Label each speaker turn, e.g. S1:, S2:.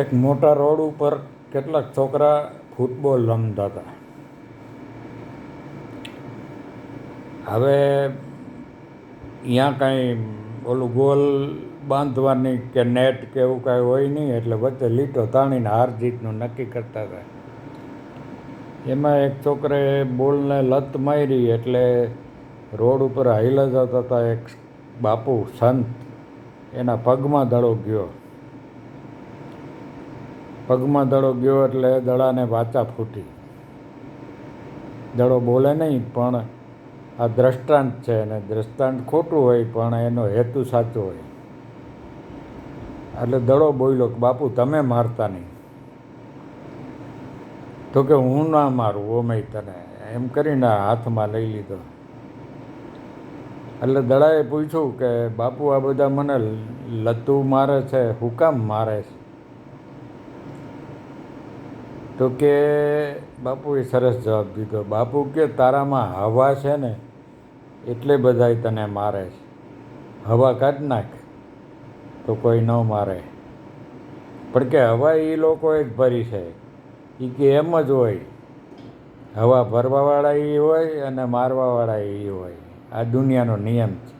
S1: એક મોટા રોડ ઉપર કેટલાક છોકરા ફૂટબોલ રમતા હતા. હવે અહીંયા કાંઈ ઓલું ગોલ બાંધવાની કે નેટ કે એવું કાંઈ હોય નહીં, એટલે વચ્ચે લીટો તાણીને હાર જીતનું નક્કી કરતા હતા. એમાં એક છોકરાએ બોલને લત મારી એટલે રોડ ઉપર હાઈલા જતા હતા એક બાપુ, સંત. એના પગમાં દડો ગયો. પગમાં દડો ગયો એટલે દડાને વાચા ફૂટી. દડો બોલે નહીં, પણ આ દ્રષ્ટાંત છે અને દ્રષ્ટાંત ખોટું હોય, પણ એનો હેતુ સાચો હોય. એટલે દડો બોલ્યો કે, બાપુ, તમે મારતા નહીં. તો કે, હું ના મારું ઓમે તને. એમ કરીને હાથમાં લઈ લીધો. એટલે દડાએ પૂછ્યું કે, બાપુ, આ બધા મને લતું મારે છે હુકામ મારે છે? તો કે બાપુએ સરસ જવાબ દીધો. બાપુ કે, તારામાં હવા છે ને, એટલે બધાય તને મારે છે. હવા કાઢ નાખ, તો કોઈ ન મારે. પણ કે, હવા એ લોકોએ જ ભરી છે. એ કે એમ જ હોય. હવા ભરવાવાળા એ હોય અને મારવાવાળા એ હોય. આ દુનિયાનો નિયમ છે.